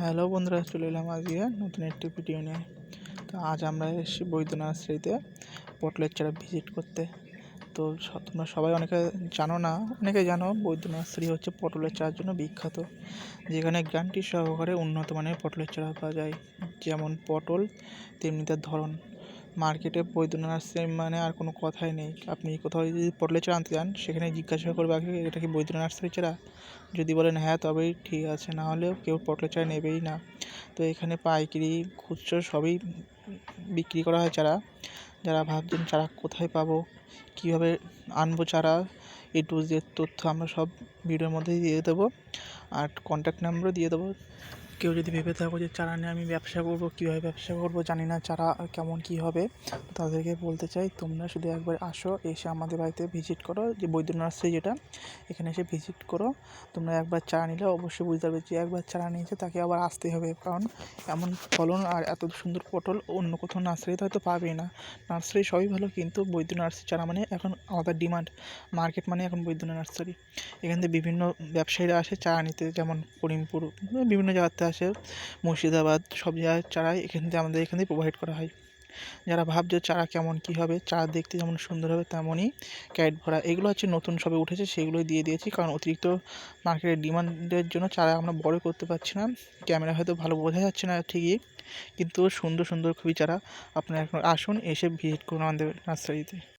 Hello বন্ধুরা, চলে এলাম আজকে নতুন একটি ভিডিও নিয়ে। তো আজ আমরা এসেছি বৈদ্যনাথ শ্রীতে পটলের চারা ভিজিট করতে। তো তোমরা সবাই অনেকে জানো না, অনেকে জানো বৈদ্যনাথ শ্রী হচ্ছে পটলের চারার জন্য বিখ্যাত, যেখানে গ্যারান্টি সহকারে উন্নত মানের পটলের চারা পাওয়া যায়। যেমন পটল, তেমনি তার ধরন। মার্কেটে বৈদ্য নার্সারি মানে আর কোনো কথাই নেই। আপনি কোথাও যদি পটলের চারা আনতে যান সেখানে জিজ্ঞাসা করবে আগে, এটা কি বৈদ্য নার্সারি চারা যদি বলেন হ্যাঁ তবেই ঠিক আছে, না হলেও কেউ পটলের চারা নেবেই না। তো এখানে পাইকারি, খুচরো সবই বিক্রি করা হয় চারা। যারা ভাবছেন চারা কোথায় পাবো, কীভাবে আনব চারা, এ টু জেড তথ্য আমরা সব ভিডিওর মধ্যেই দিয়ে দেবো। আর কন্ট্যাক্ট নাম্বারও দিয়ে দেবো। কেউ যদি ভেবে থাকো যে, চারা নিয়ে আমি ব্যবসা করব, কীভাবে ব্যবসা করব? জানি না চারা কেমন কী হবে। তাদেরকে বলতে চাই, তোমরা শুধু একবার আসো, এসে আমাদের বাড়িতে ভিজিট করো, যে বৈদ্য নার্সারি যেটা, এখানে এসে ভিজিট করো। তোমরা একবার চারা নিলে অবশ্যই বুঝতে পারবে যে, একবার চারা নিয়েছে তাকে আবার আসতেই হবে, কারণ এমন ফলন আর এত সুন্দর পটল অন্য কোথাও নার্সারিতে হয়তো পাবেই না। নার্সারি সবই ভালো, কিন্তু বৈদ্য নার্সারি চারা মানে এখন আলাদা ডিমান্ড মার্কেট মানে এখন বৈদ্য নার্সারি এখান থেকে বিভিন্ন ব্যবসায়ীরা আসে চারা নিতে, যেমন করিমপুর, বিভিন্ন জায়গাতে আসে, মুর্শিদাবাদ সব জায়গায় চারাই এখান থেকে আমাদের এখান প্রোভাইড করা হয়। যারা ভাবছে চারা কেমন কী হবে, চারা দেখতে যেমন সুন্দর হবে তেমনই ক্যারেট ভরা। এগুলো হচ্ছে নতুন সবে উঠেছে, সেগুলোই দিয়ে দিয়েছি কারণ অতিরিক্ত মার্কেটের ডিমান্ডের জন্য চারা আমরা বড় করতে পারছি না। ক্যামেরা হয়তো ভালো বোঝা যাচ্ছে না ঠিকই, কিন্তু সুন্দর সুন্দর খুবই চারা। আপনারা এখন আসুন, এসে ভিজিট করুন আমাদের নার্সারিতে